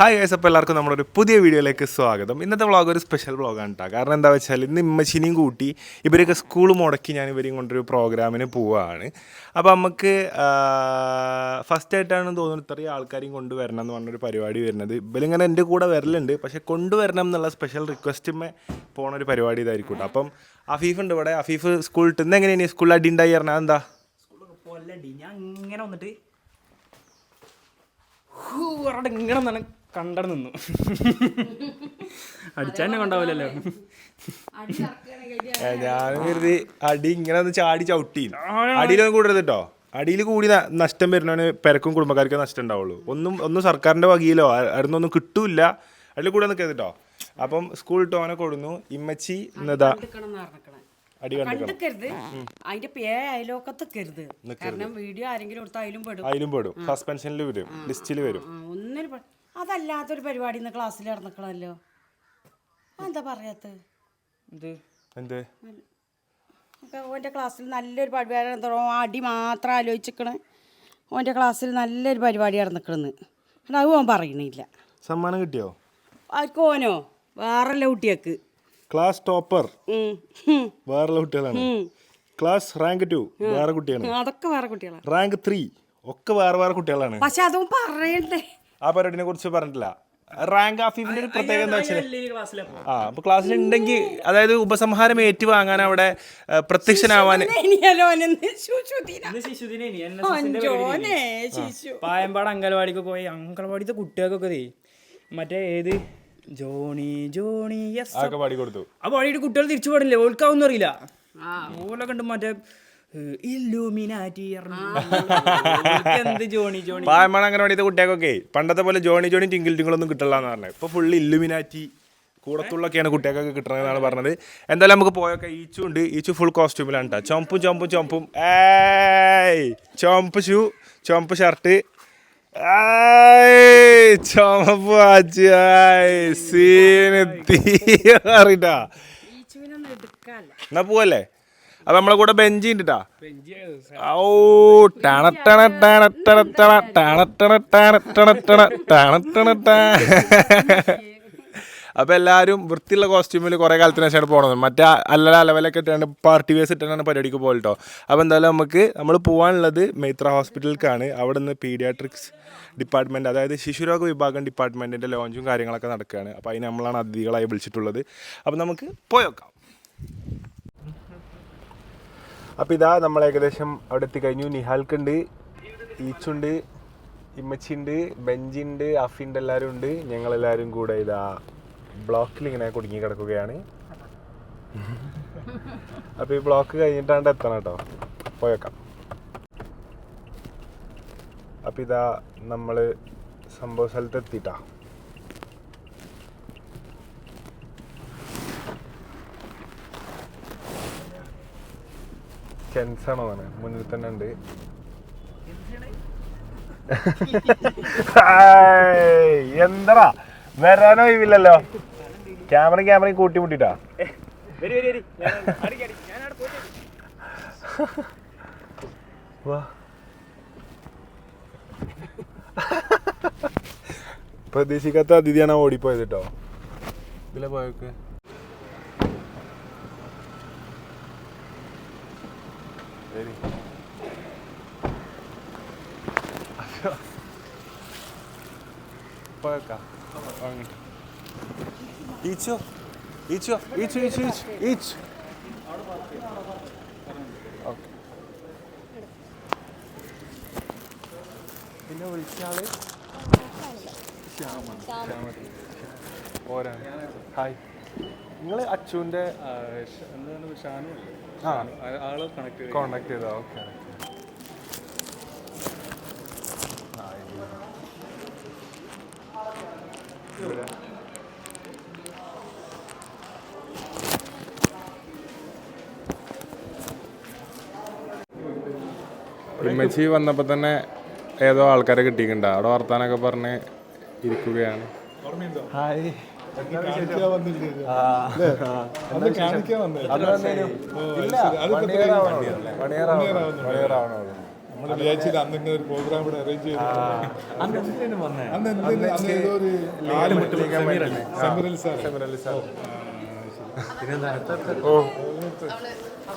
Hi guys അപ്പോൾ എല്ലാവർക്കും നമ്മളൊരു പുതിയ വീഡിയോയിലേക്ക് സ്വാഗതം. ഇന്നത്തെ വ്ളോഗ് ഒരു സ്പെഷ്യൽ വ്ളോഗാണ് കേട്ടോ കാരണം എന്താ വെച്ചാൽ ഇന്ന് ഇമ്മച്ചിനെയും കൂട്ടി ഇവരൊക്കെ സ്കൂൾ മുടക്കി ഞാൻ ഇവരെയും കൊണ്ടൊരു പ്രോഗ്രാമിന് പോവുകയാണ് അപ്പോൾ നമുക്ക് ഫസ്റ്റ് ആയിട്ടാണ് തോന്നുന്നത് ഇത്രയും ആൾക്കാരെയും കൊണ്ടുവരണം എന്ന് പറഞ്ഞൊരു പരിപാടി വരുന്നത്. ഇവരിങ്ങനെ എന്റെ കൂടെ വരലുണ്ട്. പക്ഷേ കൊണ്ടുവരണം എന്നുള്ള സ്പെഷ്യൽ റിക്വസ്റ്റുമേ പോണ ഒരു പരിപാടി ഇതായിരിക്കും കേട്ടോ അപ്പം അഫീഫ് ഉണ്ട് ഇവിടെ. അഫീഫ് സ്കൂളിൽ ഇന്ന് എങ്ങനെയാണ് സ്കൂളിൽ അടി ഉണ്ടായി പറഞ്ഞാൽ എന്താ ഞാൻ ഇങ്ങനെ വന്നിട്ട് ഇങ്ങനെ കണ്ടട നിന്നു. അടിച്ചാന്നെ കൊണ്ടാവില്ലല്ലോ. ഞാൻ കരുതി അടി ഇങ്ങനെ ഒന്ന് ചാടി ചവിട്ടി. അടിയിലൊന്നും കൂടരുത് കേട്ടോ അടിയിൽ കൂടി നഷ്ടം വരുന്നവന് പെരക്കും കുടുംബക്കാർക്ക് നഷ്ടം ഉണ്ടാവുള്ളൂ. ഒന്നും ഒന്നും സർക്കാരിന്റെ വകയിലോ അടുന്നൊന്നും കിട്ടൂല അതിൽ കൂടെ നിൽക്കരുത് കേട്ടോ അപ്പം സ്കൂൾ ഇട്ട് ഓനെ കൊടുന്നു ഇമ്മച്ചി എന്നതാ അടി കണ്ടിക്കരുത്. അതിന്റെ പേ അയലോക്കത്തൊക്കരുത്. കാരണം വീഡിയോ ആരെങ്കിലും എടുത്താൽ അതിലും പെടും. അതിലും പെടും. സസ്പെൻഷനിൽ വരും. ലിസ്റ്റിൽ വരും. ഒന്നിനും അതല്ലാത്തൊരു പരിപാടി ഇന്ന് ക്ലാസ്സിൽ നടന്നിക്കണല്ലോ എന്താ പറയാത്ത? എന്ത്? എന്ത്? ഓന്റെ ക്ലാസ്സിൽ നല്ലൊരു പരിപാടി എന്തോ അടി മാത്രം ആലോചിച്ചിക്കണേ. ഓന്റെ ക്ലാസ്സിൽ നല്ലൊരു പരിപാടി നടന്നിക്കണെന്ന്. എന്നാ അത് ഓൻ പറയണില്ല. സമ്മാനം കിട്ടിയോ? അവർക്ക് ഓനോ? വേറല്ല കുട്ടിയക്ക് ക്ലാസ് ടോപ്പർ. വേറെ കുട്ടികളാണ്. ക്ലാസ് റാങ്ക് ടു വേറെ കുട്ടിയാണ്. അതൊക്കെ വേറെ കുട്ടികളാണ് റാങ്ക് ത്രീ ഒക്കെ വേറെ വേറെ കുട്ടികളാണ്. പക്ഷെ അതും പറയണ്ടേ? ആ പരിപാടിനെ കുറിച്ച് പറഞ്ഞിട്ടില്ല. റാങ്ക് ആഫീഫിന്റെ ഒരു പ്രത്യേകത എന്താ വെച്ചാൽ ആ അപ്പൊ ക്ലാസ്സിൽ ഉണ്ടെങ്കിൽ അതായത് ഉപസംഹാരം ഏറ്റുവാങ്ങാൻ അവിടെ പ്രത്യക്ഷനാവാൻ പായമ്പാട് അങ്കൻവാടിക്ക് പോയി അങ്കൻവാടിത്തെ കുട്ടികൾക്കൊക്കെ മറ്റേ ഏത് ജോണി ജോണി യെസ് പാടി കൊടുത്തു ആ പാടിയിട്ട് കുട്ടികൾ തിരിച്ചു പാടില്ലേ ഓൽക്കാവൊന്നും അറിയില്ല ഓലൊക്കെ ഉണ്ട് മറ്റേ ഇല്ലൂമിനാറ്റി എന്ത് ജോണി ജോണി? കുട്ടികൾക്കൊക്കെ പണ്ടത്തെ പോലെ ജോണി ജോണി ടിങ്കിൾ ടിങ്കിളൊന്നും കിട്ടില്ല എന്ന് പറഞ്ഞത്. ഇപ്പൊ ഫുള്ള് ഇല്ലുമിനാറ്റി കൂടത്തുള്ളൊക്കെയാണ് കുട്ടികൾക്കൊക്കെ കിട്ടണമെന്നാണ് പറഞ്ഞത്. എന്തായാലും നമുക്ക് പോയൊക്കെ ഈച്ചു ഉണ്ട് ഈച്ചു ഫുൾ കോസ്റ്റ്യൂമിലാണ് കേട്ടോ ചുമപ്പും ചുമപ്പും ചുമപ്പും ഏയ്! ചുമപ്പ് ഷൂ ചുമപ്പ് ഷർട്ട് ചുമപ്പ് വാച്ച് അറിയിട്ടാ എന്നാ പോവല്ലേ? അത് നമ്മളെ കൂടെ ബെഞ്ചി ഉണ്ട് ഓ ടണട്ടണ ടണ അപ്പോൾ വൃത്തിയുള്ള കോസ്റ്റ്യൂമിൽ കുറേ കാലത്തിന് ശേഷമാണ് പോകണത് മറ്റേ അല്ലല അലവലൊക്കെ ഇട്ടാണ് പാർട്ടി വേസ് ഇട്ടാണ് പരിപാടിക്ക് പോകട്ടോ അപ്പോൾ എന്തായാലും നമുക്ക് നമ്മൾ പോകാനുള്ളത് മൈത്ര ഹോസ്പിറ്റലിലേക്കാണ് അവിടെ നിന്ന് പീഡിയാട്രിക്സ് ഡിപ്പാർട്ട്മെന്റ് അതായത് ശിശുരോഗ വിഭാഗം ഡിപ്പാർട്ട്മെന്റിന്റെ ലോഞ്ചും കാര്യങ്ങളൊക്കെ നടക്കുകയാണ് അപ്പോൾ അതിന് നമ്മളാണ് അതിഥികളായി വിളിച്ചിട്ടുള്ളത് അപ്പോൾ നമുക്ക് പോയേക്കാം അപ്പോൾ ഇതാ നമ്മൾ ഏകദേശം അവിടെ എത്തിക്കഴിഞ്ഞു നിഹാൽക്കുണ്ട് ഈച്ചുണ്ട് ഇമ്മച്ചിണ്ട് ബെഞ്ചിണ്ട് അഫിന്റെ എല്ലാവരും ഉണ്ട്. ഞങ്ങളെല്ലാവരും കൂടെ ഇതാ ബ്ലോക്കിൽ ഇങ്ങനെ കുടുങ്ങി കിടക്കുകയാണ്. അപ്പോൾ ഈ ബ്ലോക്ക് കഴിഞ്ഞിട്ടാണ്ട് എത്തണം കേട്ടോ. പോയേക്കാം. അപ്പോൾ ഇതാ നമ്മൾ സംഭവ സ്ഥലത്ത് എത്തിയിട്ടാ കെൻസാണോ ആണ് മുന്നിൽ തന്നെ ഉണ്ട്. എന്തടാ? വരാനോ ഇല്ലല്ലോ ക്യാമറ ക്യാമറയും കൂട്ടി മുട്ടിട്ടാ പ്രതീക്ഷിക്കാത്ത അതിഥിയാണ് ഓടിപ്പോയത് കേട്ടോ. ഇതിലെ പോയൊക്കെ. ശരി. പോയേക്കാം. വാങ്ങിട്ട്. ഈച്ചോ? ഈച്ചോ? ഈച്ചു ഈച്ചു ഈച്ചു ഈച്ചു. ഓക്കെ. പിന്നെ വിളിച്ച ആൾ ശ്യാമാണ് ശ്യാമ ഓരാ ഹായ്. നിങ്ങൾ അച്ചുവിന്റെ കോണ്ടാക്ട് ചെയ്തോ. ഓക്കെ ഉമ്മച്ചി വന്നപ്പോൾ തന്നെ ഏതോ ആൾക്കാരെ കിട്ടിയിട്ടുണ്ടോ? അവിടെ വർത്താനൊക്കെ പറഞ്ഞ് ഇരിക്കുകയാണ്. ഹായ്. നമ്മൾ വിചാരിച്ചില്ല അന്ന് ഇങ്ങനെ ഒരു പ്രോഗ്രാം ഇവിടെ അറേഞ്ച് ചെയ്തു സമീരൽ സാർ പിന്നെന്താ ഓ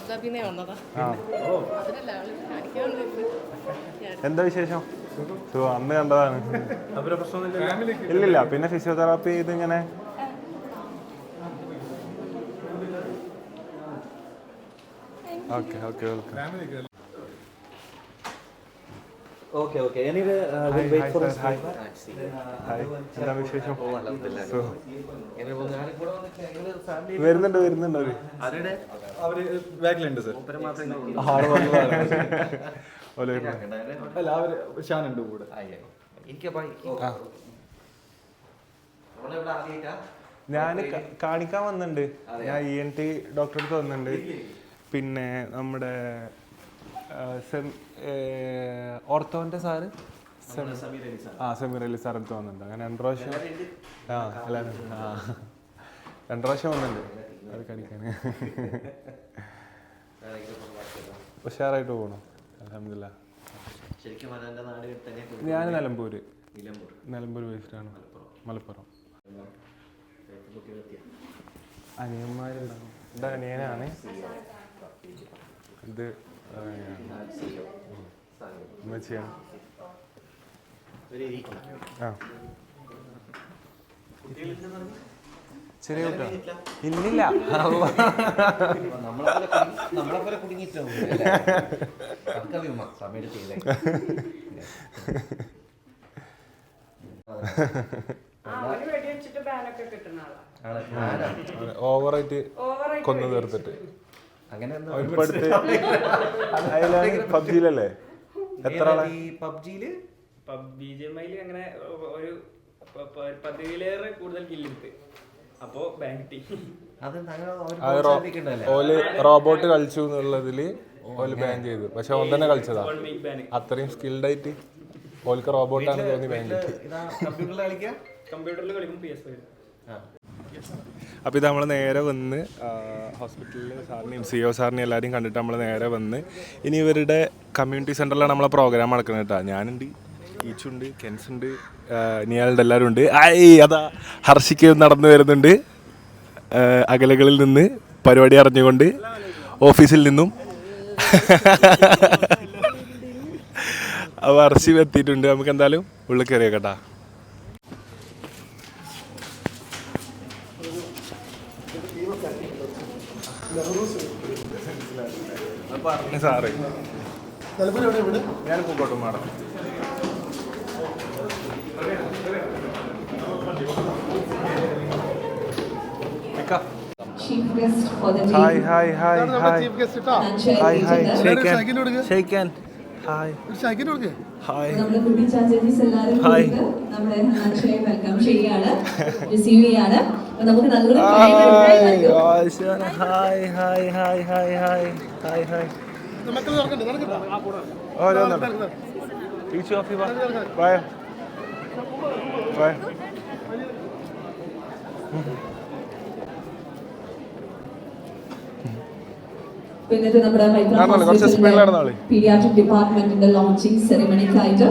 അബ്ദാബിന്നെ വന്നതാ. അതിനല്ല അവൾ കാണിക്കാൻ എന്താ വിശേഷം? സുഖം. അന്ന് കണ്ടതാണ്. ഇല്ലില്ല. പിന്നെ ഫിസിയോതെറാപ്പി ഇത് ഇതിങ്ങനെ okay okay welcome Uh, we'll wait for us. Hi hi എന്താ വിശേഷം. വരുന്നുണ്ട് വരുന്നുണ്ട് അവർ. അവർ ബാക്കിലുണ്ട് സർ. അല്ല? അവർ ഷാനുണ്ട് കൂടെ. ഞാൻ കാണിക്കാൻ വന്നിട്ടുണ്ട് ഞാൻ ഇ എൻ ടി ഡോക്ടറെ അടുത്ത് വന്നിട്ടുണ്ട് പിന്നെ നമ്മുടെ ഓർത്തോന്റെ സാറ്? ആ സമീർ അലി സാർ അടുത്ത് വന്നിട്ടുണ്ട്. അങ്ങനെ രണ്ടു പ്രാവശ്യം ആ എല്ലാവരും ആ. രണ്ടു പ്രാവശ്യം വന്നിട്ടുണ്ട്. അത് കാണിക്കാൻ ഉഷാറായിട്ട് പോകണം അലഹമില്ല ഞാൻ നിലമ്പൂര്. നിലമ്പൂർ. ബേസ്ഡാണ് മലപ്പുറം. അനിയന്മാരുണ്ടാവും. ഇത് അനിയനാണ്. ഇത് ചെറിയ കുട്ടിയാണ് ഇന്നില്ല നമ്മളെ സമയം ചെയ്തേ ഓവറായിട്ട് കൊന്നു തീർത്തിട്ട്. അങ്ങനെ പബ്ജിയിലല്ലേ? എത്ര ആളെ? ഈ പബ്ജിയിൽ? ബി ജെ എം ഐയിൽ അങ്ങനെ ഒരു പതിവിലേറെ കൂടുതൽ കില്ലെടുത്ത് അപ്പോ ബാങ്ക് ടീം ഓൽ റോബോട്ട് കളിച്ചു എന്നുള്ളതിൽ ഓൽ ബാൻ ചെയ്തു. പക്ഷെ ഓൻ തന്നെ കളിച്ചതാ. അത്രയും സ്കിൽഡ് ആയിട്ട് ഓൽക്ക് റോബോട്ടാണ് തോന്നി ബാൻ ചെയ്തു. ഇതാ കമ്പ്യൂട്ടറിൽ കളിക്കും? പി എസ് അപ്പോൾ ഇത് നമ്മൾ നേരെ വന്ന് ഹോസ്പിറ്റലിൽ സാറിനെയും സി ഒ സാറിനെയും എല്ലാവരെയും കണ്ടിട്ട് നമ്മൾ നേരെ വന്ന്. ഇനി ഇവരുടെ കമ്മ്യൂണിറ്റി സെന്ററിലാണ് നമ്മളെ പ്രോഗ്രാം നടക്കുന്നത് കേട്ടോ ഞാനുണ്ട് ഈച്ചുണ്ട് കെൻസ് ഉണ്ട് നിയാളുടെ എല്ലാവരും ഉണ്ട്. ഐ അതാ ഹർഷിക്ക് നടന്നു വരുന്നുണ്ട്. അകലകളിൽ നിന്ന് പരിപാടി അറിഞ്ഞുകൊണ്ട് ഓഫീസിൽ നിന്നും. അപ്പോൾ ഹർഷി എത്തിയിട്ടുണ്ട്. നമുക്ക് എന്തായാലും ഉള്ളിൽ കയറിയേക്കട്ടാ പറഞ്ഞു സാറ്. ഞാൻ പൂക്കോട്ടും madam. chief guest for the day. Hi hi hi hi hi hi. ഷെയ്ക്കാൻ ഷെയ്ക്കാൻ ഹായ് ഹായ് ഹായ്. ചെയ്യാണ് റിസീവ് ചെയ്യാണ് നമുക്ക് നല്ലൊരു ഹായ് കൈയടി ആശാന hi hi hi hi hi hi hi. ഓരോന്നുണ്ട് teacher of bye bye പിന്നീട് നമ്മുടെ പീഡിയാട്രിക് ഡിപ്പാർട്ട്മെന്റിന്റെ ലോഞ്ചിങ് സെറിമണിക്കായിട്ട്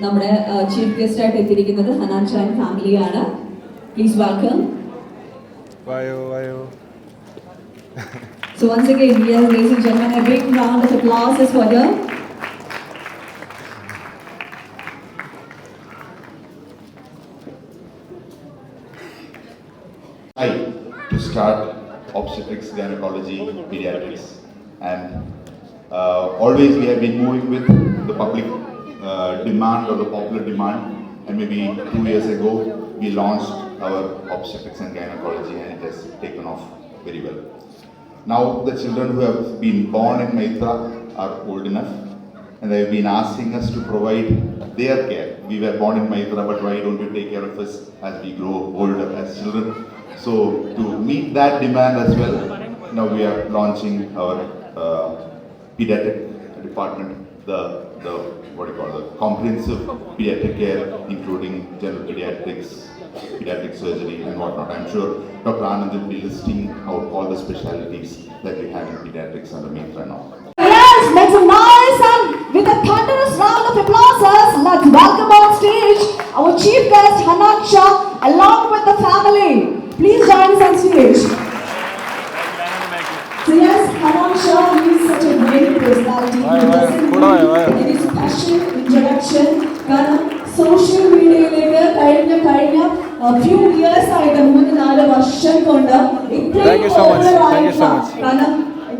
നമ്മുടെ ചീഫ് ഗസ്റ്റ് ആയിട്ട് എത്തിയിരിക്കുന്നത് ഹനാൻ ഷാൻ ഫാമിലിയാണ് please welcome Oh, oh. So once again, yes, ladies and gentlemen, a big round of applause is for her. Hi, to start obstetrics, gynecology, pediatrics, and uh, always we have been moving with the public uh, demand or the popular demand. And maybe two years ago, we launched our obstetrics and gynecology, and it has taken off very well. Now the children who have been born in Maitra are old enough, and they have been asking us to provide their care. We were born in Maitra, but why don't you take care of us as we grow older as children? So to meet that demand as well, now we are launching our uh, pediatric department, the the what do you call the comprehensive pediatric care, including general pediatrics, pediatric surgery and whatnot. I'm sure Dr. Anand will be listing out all the specialties that we have in pediatrics and the main and all. Yes, make some noise and with a thunderous round of applause, let's welcome on stage our chief guest Hanan Shah along with the family. Please join us on stage. So yes, Hanan Shah, is such a great personality. He doesn't need any introduction. Karan, social മീഡിയയിലേക്ക് കഴിഞ്ഞ കഴിഞ്ഞ few years ആയിട്ട് മൂന്ന് നാല് വർഷം കൊണ്ട് ഇത്രയും കാരണം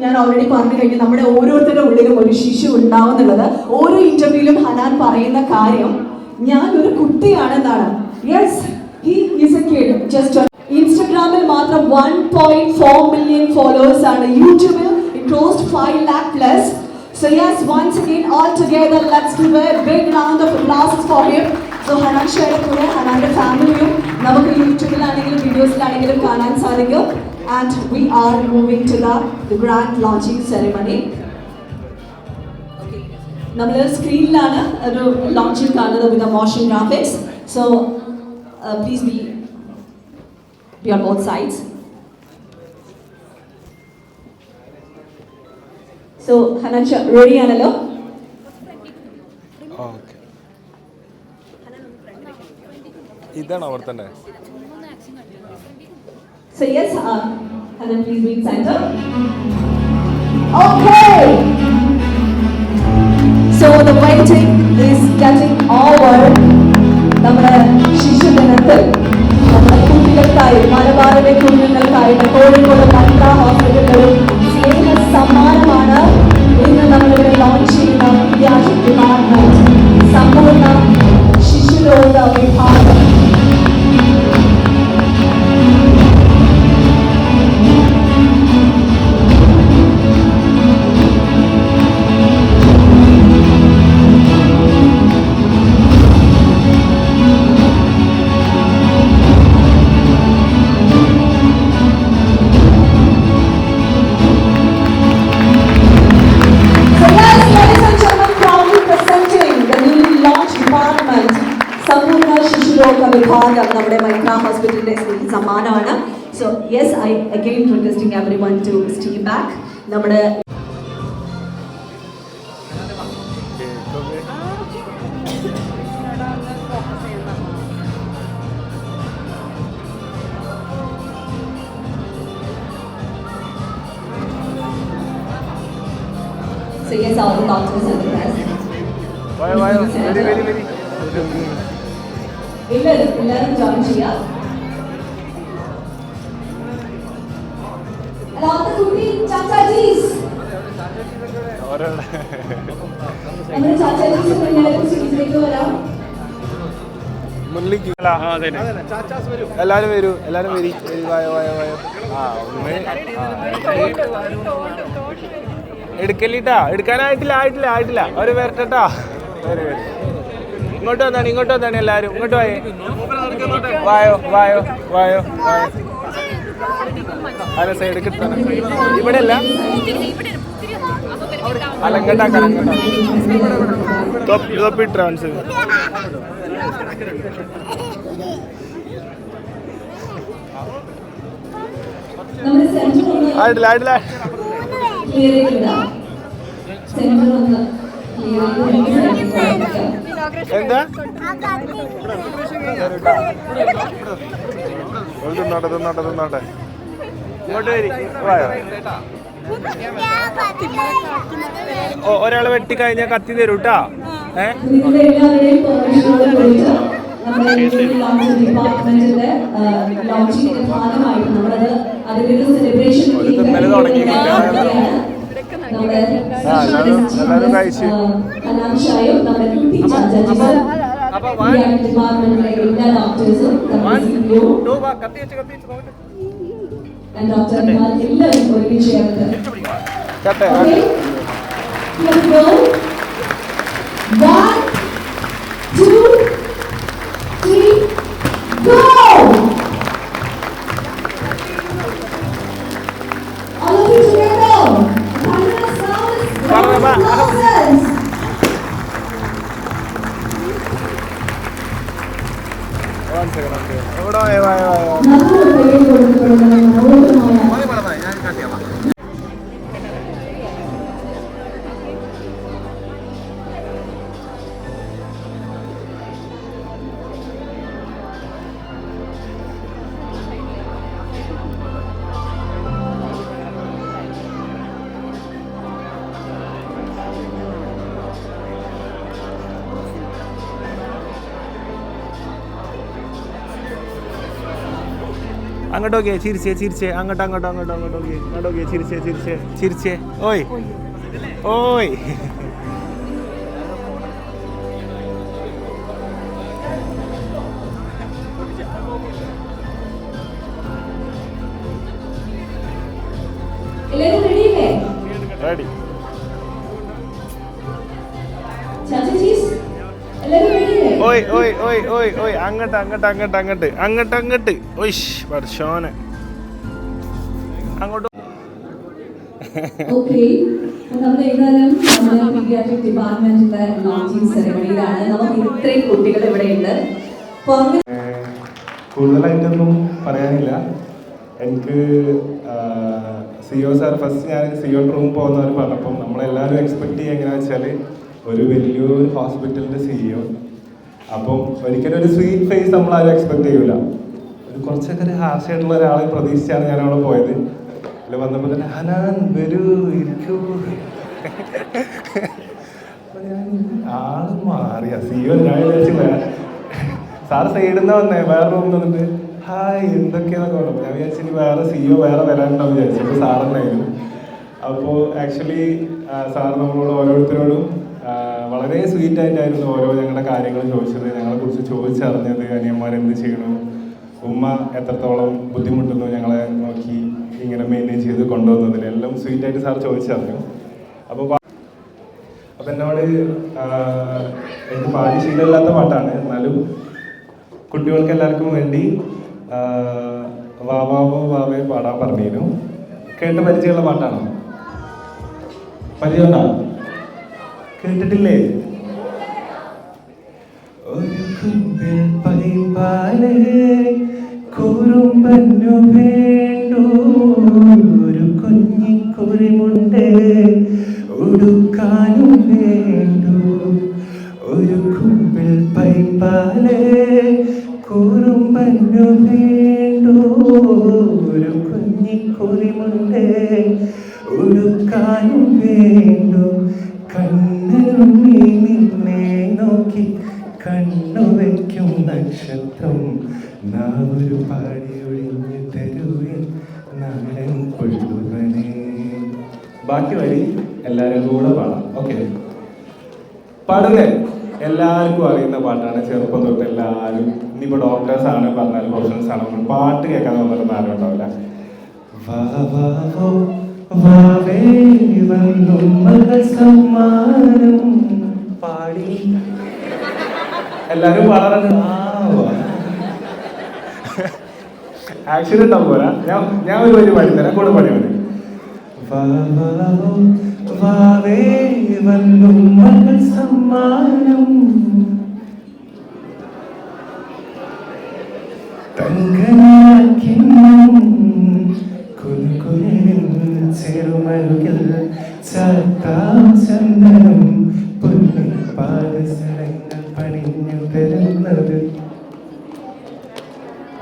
ഞാൻ ഓൾറെഡി പറഞ്ഞു കഴിഞ്ഞു നമ്മുടെ ഓരോരുത്തരുടെ ഉള്ളിലും ഒരു ശിശു ഉണ്ടാവുന്നുള്ളത്. ഓരോ ഇന്റർവ്യൂവിലും ഹനാൻ പറയുന്ന കാര്യം ഞാൻ ഒരു കുട്ടിയാണെന്നാണ്. Yes he is a kid just ഇൻസ്റ്റഗ്രാമിൽ മാത്രം one point four million followers ആണ്. യൂട്യൂബിൽ it closed five lakh plus So yes, once again, all together, let's give a big round of applause for him. So ഹനാൻ ഷയുടെ കൂടെ ഹനാന്റെ ഫാമിലിയും നമുക്ക് യൂട്യൂബിലാണെങ്കിലും വീഡിയോസിലാണെങ്കിലും കാണാൻ സാധിക്കും and we are moving to the grand launching ceremony നമ്മൾ സ്ക്രീനിലാണ് ഒരു launching കാണുന്നത് with motion graphics so please be be on both sides so Hanan ready ആണല്ലോ ഇതാണ് അവർ തന്നെ So yes, uh, Helen, please be in center. Okay. So the waiting is getting over. നമ്മുടെ ശിശുദിനത്തിൽ നമ്മുടെ കുട്ടികൾക്കായി മലബാറിലെ കുഞ്ഞുങ്ങൾക്കായിട്ട് കോഴിക്കോട് മന്ത്ര ഹോസ്പിറ്റലിൽ സമ്മാനമാണ് ഇന്ന് നമ്മളിവിടെ ലോഞ്ച് ചെയ്യുന്ന ഡിപ്പാർട്ട്മെന്റ് സമ്പൂർണ ശിശുരോഗ വിഭാഗം. വൺ ടു സ്റ്റേ ബാക്ക് നമ്മുടെ എല്ലാരും വരൂ എല്ലാരും വരി. വരി വായോ വായോ വായോ. ആ ഒന്ന് എടുക്കല്ലിട്ടാ എടുക്കാനായിട്ടില്ല ആയിട്ടില്ല ആയിട്ടില്ല. അവർ വരട്ടെട്ടാ. വരൂ വരൂ. ഇങ്ങോട്ട് വന്നാണ് ഇങ്ങോട്ട് വന്നാണ് എല്ലാരും. ഇങ്ങോട്ട് വായേ. വായോ വായോ വായോ വായോ. അല്ല സൈഡ് ഇവിടെ അല്ല തൊപ്പി ട്രാൻസ് ആയിട്ടില്ല ആയിട്ടില്ല. എന്താ? നടത്തും തിന്നോട്ടെ തിന്നോട്ടെ തിന്നോട്ടെ ഒരാൾ വെട്ടിക്കഴിഞ്ഞാൽ കത്തി തരൂ കേട്ടാ ഏ? നമ്മുടെ ആ, എല്ലാവരും- കഴിച്ച്. ചാച്ചാജിസും ഡിപ്പാർട്ട്മെന്റിലെ എല്ലാ ഡോക്ടേഴ്സും ഡോക്ടർ എല്ലാവരും ഒരുമിച്ച് ചേർത്ത്. അങ്ങോട്ട് നോക്കിയേ ചിരിച്ചേ ചിരിച്ചേ. അങ്ങോട്ട് അങ്ങോട്ട് അങ്ങോട്ട് അങ്ങോട്ട് നോക്കിയേ. അങ്ങോട്ട് നോക്കിയേ ചിരിച്ചേ ചിരിച്ചേ ചിരിച്ചേ. ഓയ്. ഓയ്. റെഡി ഓയ് ഓയ് ഓയ് ഓയ് ഓയ്. അങ്ങോട്ട് അങ്ങോട്ട് അങ്ങോട്ട് അങ്ങോട്ട്. അങ്ങോട്ട് അങ്ങോട്ട്. ഒയ്ഷ് വർഷോനെ. അങ്ങോട്ട്. ഓക്കെ നമ്മൾ ഏതായാലും നമ്മുടെ പീഡിയാട്രിക് ഡിപ്പാർട്ട്മെന്റിന്റെ ലോഞ്ചിങ് സെറമണിയിലാണ് നമുക്ക് ഇത്രയും കുട്ടികൾ ഇവിടെ ഉണ്ട് കൂടുതലായിട്ടൊന്നും പറയാനില്ല. എനിക്ക് സിഒ സാർ ഫസ്റ്റ് ഞാൻ സിഒ റൂം പോകുന്നവർ പറഞ്ഞപ്പം നമ്മളെല്ലാവരും എക്സ്പെക്ട് ചെയ്യുക എങ്ങനെയാണെന്ന് വെച്ചാൽ ഒരു വലിയൊരു ഹോസ്പിറ്റലിന്റെ സിഇഒ അപ്പം ഒരിക്കലും ഒരു സ്വീറ്റ് ഫേസ് നമ്മൾ ആരും എക്സ്പെക്ട് ചെയ്യൂല. ഒരു കുറച്ചൊക്കെ ഒരു ഹാർഷായിട്ടുള്ള ഒരാളെ പ്രതീക്ഷിച്ചാണ് ഞാൻ അവിടെ പോയത്. അല്ല വന്നപ്പോൾ തന്നെ ഹനാൻ വരൂ ഇരിക്കൂ. ഞാൻ ആൾ മാറിയ സിഒ ഞാൻ വിചാരിച്ചില്ല സാർ നിന്ന് വന്നേ വേറെ റൂമിൽ നിന്നിട്ട് ഹായ് എന്തൊക്കെയാണെന്ന് പറഞ്ഞു ഞാൻ വിചാരിച്ചു വേറെ സിഒ വേറെ വരാനുണ്ടാവും വിചാരിച്ചു. അപ്പോൾ സാറന്നായിരുന്നു അപ്പോൾ ആക്ച്വലി സാർ നമ്മളോട് ഓരോരുത്തരോടും വളരെ സ്വീറ്റ് ആയിട്ടായിരുന്നു ഓരോ ഞങ്ങളുടെ കാര്യങ്ങൾ ചോദിച്ചത്. ഞങ്ങളെ കുറിച്ച് ചോദിച്ചറിഞ്ഞത് അനിയന്മാർ എന്ത് ചെയ്യണു? ഉമ്മ എത്രത്തോളം ബുദ്ധിമുട്ടുന്നു ഞങ്ങളെ നോക്കി ഇങ്ങനെ മെയിന്റെയിൻ ചെയ്ത് കൊണ്ടുവന്നതിൽ. എല്ലാം സ്വീറ്റ് ആയിട്ട് സാർ ചോദിച്ചറിഞ്ഞു. അപ്പോൾ അപ്പം എന്നോട് എനിക്ക് പാടി ശീലമില്ലാത്ത പാട്ടാണ്. എന്നാലും കുട്ടികൾക്ക് എല്ലാവർക്കും വേണ്ടി വാവാവോ വാവേ പാടാൻ പറഞ്ഞിരുന്നു. കേട്ട് പരിചയമുള്ള പാട്ടാണോ. പരിചയമുണ്ടോ? കേട്ടിട്ടില്ലേ? ഒരു കുമ്പിൽ പൈമ്പാലേ കുറുമ്പന്നു വേണ്ടു. ഒരു കുഞ്ഞിക്കുറിമുണ്ട് ഉടുക്കാനും വേണ്ടു. ഒരു കുമ്പിൽ പൈമ്പാലേ കുറുമ്പന്നു വേണ്ടു. ഒരു കുഞ്ഞിക്കുറിമുണ്ട് ഉടുക്കാനും വേണ്ടു. കണ്ണനും നീ നിന്നെ നോക്കി കണ്ണു വയ്ക്കും നക്ഷത്രം. നാവൊരു പാടി ഒഴിഞ്ഞു തരുവൻ നാടൻ കൊഴുവനെ ബാക്കി വഴി എല്ലാവരും കൂടെ പാടാം. ഓക്കെ. പാടുന്നേ? എല്ലാവർക്കും അറിയുന്ന പാട്ടാണ്. ചെറുപ്പം തൊട്ട് എല്ലാവരും ഇനിയിപ്പോൾ ഡോക്ടേഴ്സ് ആണ് പറഞ്ഞാലും പ്രൊഫഷണൽസ് ആണ് പാട്ട് കേൾക്കാൻ തോന്നുന്ന ആരും ഉണ്ടാവില്ല. പാടി എല്ലാരും പാടാറുണ്ട് ആക്ഷൻ ഉണ്ടാവും പോരാ. ഞാൻ ഞാൻ ഒരു വലിയ പാടി തരാം. കൂടെ പാടി മതി. സമ്മാനം. തങ്കനാക്കിന്നും ചെറുമരുകിൽ ചാത്താം ചന്ദനം പാദസരങ്ങൾ പണിഞ്ഞു തരുന്നത്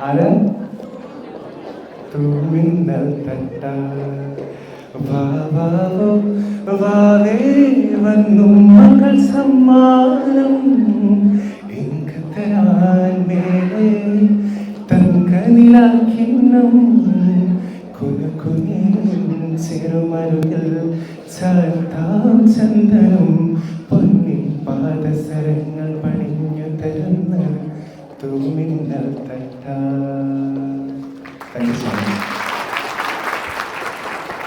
ആരാ തൂമിന്നൽ തട്ട വാവാവോ വാവേ വന്നു മകൾ സമ്മാനം തരാൻ മേലെ തങ്കനിലാക്കിന്നും കുനുകുനിൻ ചെറുമരുകിൽ ചാത്താം ചന്ദനം. പൊന്നിൻ പാദസരങ്ങൾ പണിഞ്ഞു തരുന്നത് തൂമിന്നൽ തട്ട. Thank you so much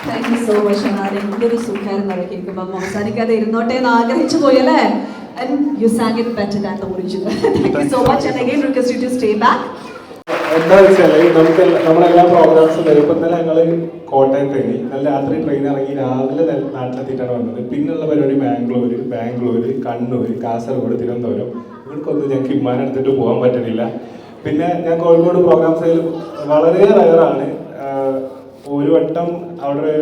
thank you so much Anath എന്തൊരു സുഖമായിരുന്നു അവിടെ കേൾക്കുമ്പോൾ അവസാനിക്കാതെ ഇരുന്നോട്ടെ എന്ന് ആഗ്രഹിച്ചു പോയി അല്ലേ? You sang it better than the original thank you so much and again request you to stay back എന്താ വെച്ചാൽ നമുക്ക് നമ്മളെല്ലാ പ്രോഗ്രാംസും ഇപ്പം തന്നെ ഇന്നലെ കോട്ടയം കോട്ടയത്ത് നല്ല രാത്രി ട്രെയിൻ ഇറങ്ങി രാവിലെ നാട്ടിലെത്തിയിട്ടാണ് വന്നത്. പിന്നുള്ള പരിപാടി ബാംഗ്ലൂർ ബാംഗ്ലൂർ കണ്ണൂർ കാസർഗോഡ് തിരുവനന്തപുരം. ഇവർക്കൊന്നും ഞങ്ങൾക്ക് വിമാനം എടുത്തിട്ട് പോകാൻ പറ്റുന്നില്ല പിന്നെ ഞാൻ കോഴിക്കോട് പ്രോഗ്രാംസിൽ വളരെ റയറാണ് ഒരു വട്ടം അവിടെ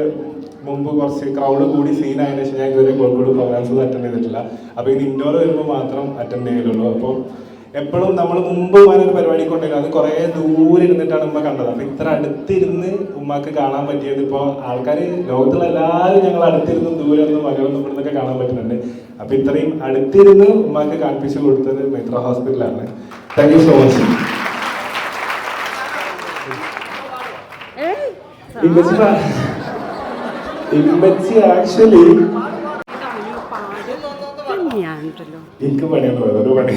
മുമ്പ് കുറച്ച് ക്രൗഡ് കൂടി സീനായതിനു ശേഷം ഞാൻ ഇതുവരെ കോഴിക്കോട് പ്രോഗ്രാംസ് അറ്റൻഡ് ചെയ്തിട്ടില്ല. അപ്പോൾ ഇത് ഇൻഡോർ വരുമ്പോൾ മാത്രം അറ്റൻഡ് ചെയ്യലുള്ളൂ. അപ്പോൾ എപ്പോഴും നമ്മൾ മുമ്പ് ഒരു പരിപാടി കൊണ്ടുവരും അത് കുറേ ദൂരെ ഇരുന്നിട്ടാണ് ഉമ്മ കണ്ടത്. അപ്പൊ ഇത്ര അടുത്തിരുന്ന് ഉമ്മക്ക് കാണാൻ പറ്റിയത് ഇപ്പോൾ ആൾക്കാർ ലോകത്തുള്ള എല്ലാവരും ഞങ്ങൾ അടുത്തിരുന്ന് ദൂരെ നിന്ന് മകളൊന്നും ഇവിടുന്നൊക്കെ കാണാൻ പറ്റുന്നുണ്ട്. അപ്പൊ ഇത്രയും അടുത്തിരുന്ന് ഉമ്മക്ക് കാണിപ്പിച്ചു കൊടുത്തത് മൈത്ര ഹോസ്പിറ്റലാണ്. Thank you so much actually എനിക്ക് പണിയാണ് പോയത് ഒരു പണി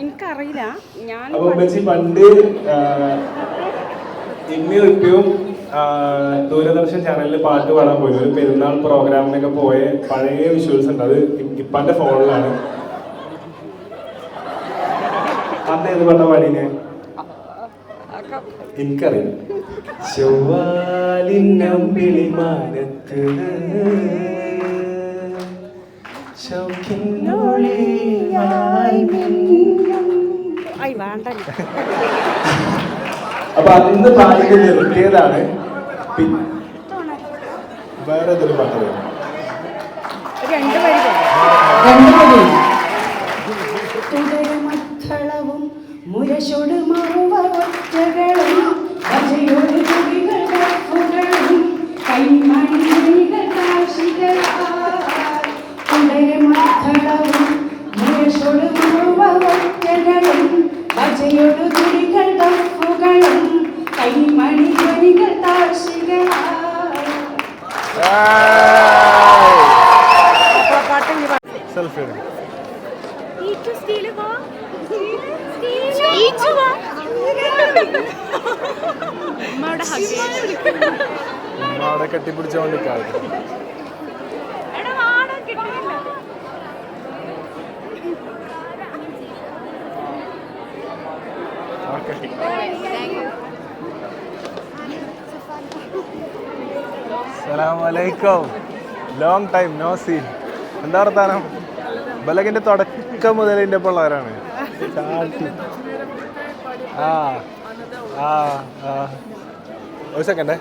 എനിക്കറിയില്ല. ഞാൻ അപ്പൊ ഉമ്മച്ചി പണ്ട് ആ, ഇമ്മയും ദൂരദർശൻ ചാനലിൽ പാട്ട് പാടാൻ പോയി ഒരു പെരുന്നാൾ പ്രോഗ്രാമിനൊക്കെ പോയ പഴയ വിഷ്വൽസ് ഉണ്ട്. അത് ഇപ്പാന്റെ ഫോണിലാണ്. അന്ന് ഏത് പാട്ടാ പാടീനെ? എനിക്കറിയില്ല. ചൊവ്വാലിന്നമ്പിളി മാനത്ത് ശൗഖ്യങ്ങളൊളിയായി ഐ വേണ്ട അപ്പൊ അന്ന് പാടിയത് നിർത്തിയതാണ്. വേറെ ഏതൊരു പാട്ട് വരും രണ്ട് സലാമലൈക്കും ലോങ് ടൈം നോ സീൻ എന്താ വർത്താനം? ബലകിന്റെ തുടക്കം മുതൽ എന്റെ പിള്ളേരാണ് ചാട്ടി ആ ആ ആ. ഒരു സെക്കൻഡേ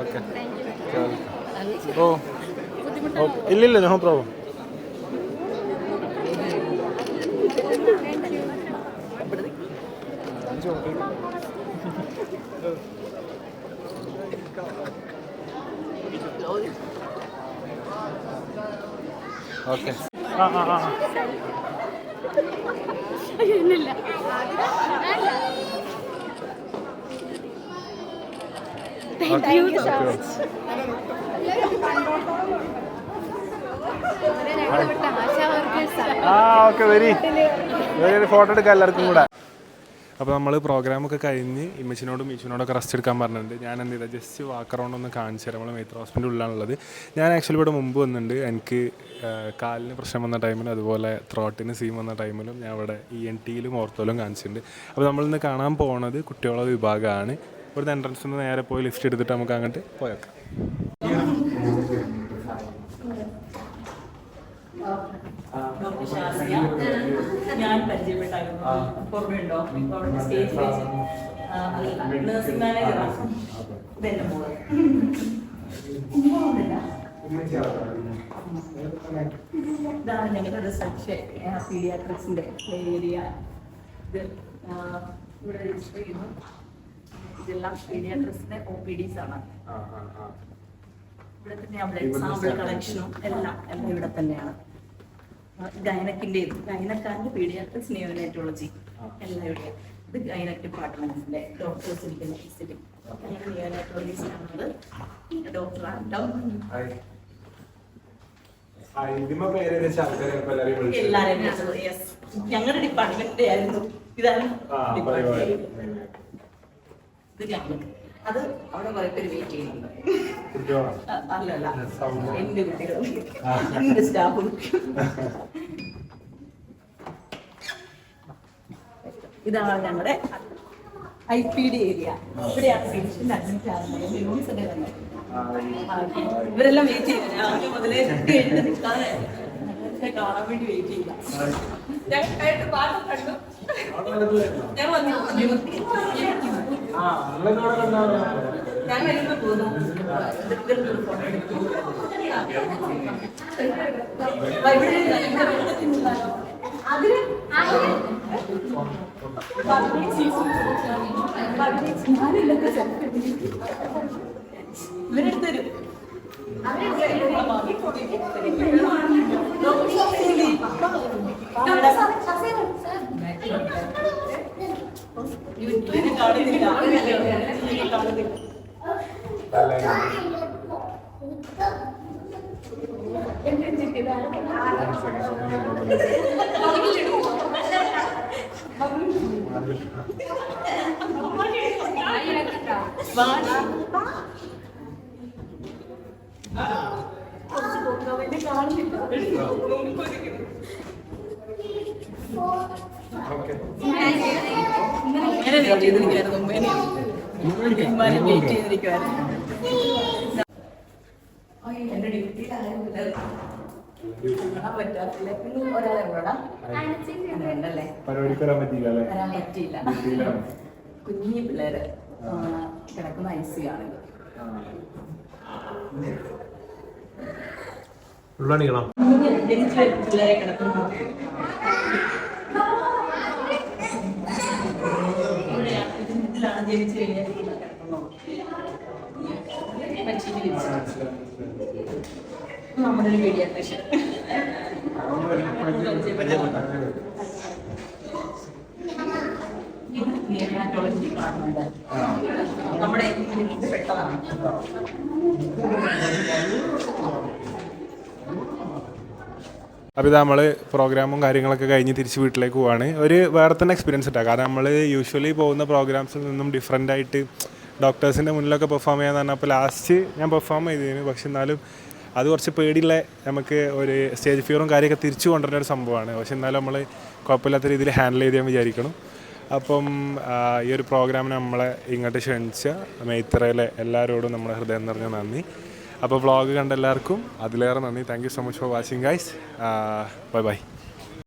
ഓക്കെ ഓ ഇല്ലില്ല നോ പ്രോബ്ലം ഓക്കെ ആ ആ ആ ആ. ആ ഓക്കെ വെരി. ഫോട്ടോ എടുക്കാം എല്ലാവർക്കും കൂടെ. അപ്പോൾ നമ്മൾ പ്രോഗ്രാമൊക്കെ കഴിഞ്ഞ് ഇമ്മച്ചിനോടും ഈച്ചിനോടൊക്കെ റെസ്റ്റ് എടുക്കാൻ പറഞ്ഞിട്ടുണ്ട് ഞാൻ എന്ത് ചെയ്താൽ ജസ്റ്റ് വാക്ക് അറൗണ്ട് ഒന്ന് കാണിച്ചു തരാം നമ്മൾ മേത്ര ഹോസ്പിറ്റലിന്റെ ഉള്ളിലാണുള്ളത് ഞാൻ ആക്ച്വലി ഇവിടെ മുമ്പ് വന്നിട്ടുണ്ട് എനിക്ക് കാലിന് പ്രശ്നം വന്ന ടൈമിലും അതുപോലെ ത്രോട്ടിന് സീം വന്ന ടൈമിലും ഞാൻ ഇവിടെ ഇ എൻ ടിയിലും ഓർത്തോലും കാണിച്ചിട്ടുണ്ട് അപ്പോൾ നമ്മളിന്ന് കാണാൻ പോണത് കുട്ടികളുടെ വിഭാഗമാണ് ഇവിടുത്തെ എൻട്രൻസ് നിന്ന് നേരെ പോയി ലിഫ്റ്റ് എടുത്തിട്ട് നമുക്ക് അങ്ങോട്ട് പോയേക്കാം ഞാൻ പരിചയപ്പെട്ടായിരുന്നു ഓർമ്മയുണ്ടോ അവിടെ സ്റ്റേജിൽ വെച്ച് നഴ്സിംഗ് മാനേജറാണ് ഇതെന്നെ മോൾ. ഇതാണ് ഞങ്ങളുടെ റിസർച്ച് പീഡിയാട്രിക്സിന്റെ ഏരിയ. ഇത് ഇവിടെ രജിസ്റ്റർ ചെയ്യുന്നു. ഇതെല്ലാം പീഡിയാട്രിക്സിന്റെ ഒ പി ഡിസ് ആണ്. ഇവിടെ തന്നെ ബ്ലഡ് സാമ്പിൾ കളക്ഷനും എല്ലാം എല്ലാം ഇവിടെ തന്നെയാണ്. ഗൈനക്കിന്റെ ഗൈനക്കാരന്റെ പീഡിയാട്രിക്സ് നിയോനൈറ്റോളജി എല്ലാം ഇവിടെ ഇത് ഗൈനക് ഡിപ്പാർട്ട്മെന്റിന്റെ ഡോക്ടേഴ്സ് ഇരിക്കുന്ന ഫെസിലിറ്റി ഞങ്ങളുടെ നിയോനൈറ്റോളജിസ്റ്റ് ആണത് ഡോക്ടർ ആൻഡോ എല്ലാരെയും വിളിച്ചത്. യെസ് ഞങ്ങളുടെ ഡിപ്പാർട്ട്മെന്റിന്റെ ആയിരുന്നു. ഇതാണ് ഡിപ്പാർട്ട്മെന്റ് ഇത് ഞങ്ങൾക്ക് അത് അവിടെ കുറെ പേര് വെയിറ്റ് ചെയ്യുന്നുണ്ട് അല്ലല്ല. എന്റെ സ്റ്റാഫ് ഇതാണ് ഞങ്ങളുടെ ഐ പി ഡി ഏരിയ ഇവിടെയാണ് പേഷ്യന്റ് അഡ്മിറ്റ് ആകുന്നത് ന്യൂസിന്റെ തന്നെ. ഇവരെല്ലാം വെയിറ്റ് ചെയ്യുന്നത് ആദ്യം മുതലേ കുട്ടി എഴുതി നിൽക്കാതെ കാണാൻ വേണ്ടി വെയിറ്റ് ചെയ്യുക ഞങ്ങൾ പാട്ട് കണ്ടു ഞാൻ വന്നു. ഞാൻ വരുമ്പോ പോന്നു? അതിന് ഇവരെടുത്തൊരു. യൂട്യൂബിൽ കാണുന്നില്ല ഇങ്ങനെ വെയിറ്റ് ചെയ്തിരിക്കുവായിരുന്നു. ഉമ്മേനെ വെയിറ്റ് ചെയ്തിരിക്കുവായിരുന്നു. അയ്യോ, എന്റെ കാണാൻ പറ്റാത്തില്ല ഇന്ന് ഒരാളെ ഉണ്ടല്ലേ? പരിപാടിക്ക് വരാൻ പറ്റിയില്ല അല്ലേ? വരാൻ പറ്റിയില്ല. കുഞ്ഞി പിള്ളേര് കിടക്കുന്ന ഐ സി ആണിത് കുഞ്ഞ് ജനിച്ചു വരുന്ന പിള്ളേരെ കിടക്കുന്നു. ജനിച്ചു കഴിഞ്ഞാൽ നമ്മുടെ ഒരു പീഡിയാട്രീഷ്യൻ ഇത് നിയോനാറ്റോളജി ഡിപ്പാർട്ട്മെന്റ് നമ്മുടെ പെട്ടതാണ് അപ്പോൾ ഇത് നമ്മൾ പ്രോഗ്രാമും കാര്യങ്ങളൊക്കെ കഴിഞ്ഞ് തിരിച്ച് വീട്ടിലേക്ക് പോവാണ്. ഒരു വേറെ തന്നെ എക്സ്പീരിയൻസ് ഉണ്ടാകും കാരണം നമ്മൾ യൂഷ്വലി പോകുന്ന പ്രോഗ്രാംസിൽ നിന്നും ഡിഫറെന്റ് ആയിട്ട് ഡോക്ടേഴ്സിന്റെ മുന്നിലൊക്കെ പെർഫോം ചെയ്യാന്ന് അപ്പോൾ ലാസ്റ്റ് ഞാൻ പെർഫോം ചെയ്തിരുന്നു പക്ഷെ എന്നാലും അത് കുറച്ച് പേടിയുള്ള നമുക്ക് ഒരു സ്റ്റേജ് ഫിയറും കാര്യമൊക്കെ തിരിച്ചു കൊണ്ടുവരുന്ന ഒരു സംഭവമാണ്. പക്ഷെ എന്നാലും നമ്മൾ കുഴപ്പമില്ലാത്ത രീതിയിൽ ഹാൻഡിൽ ചെയ്ത് ഞാൻ വിചാരിക്കണം അപ്പം ഈ ഒരു പ്രോഗ്രാമിന് നമ്മളെ ഇങ്ങോട്ട് ക്ഷണിച്ച മെയ്ത്തറയിലെ എല്ലാവരോടും നമ്മുടെ ഹൃദയം നിറഞ്ഞ നന്ദി. അപ്പോൾ വ്ളോഗ് കണ്ട എല്ലാവർക്കും അതിലേറെ നന്ദി. Thank you so much for watching guys bye bye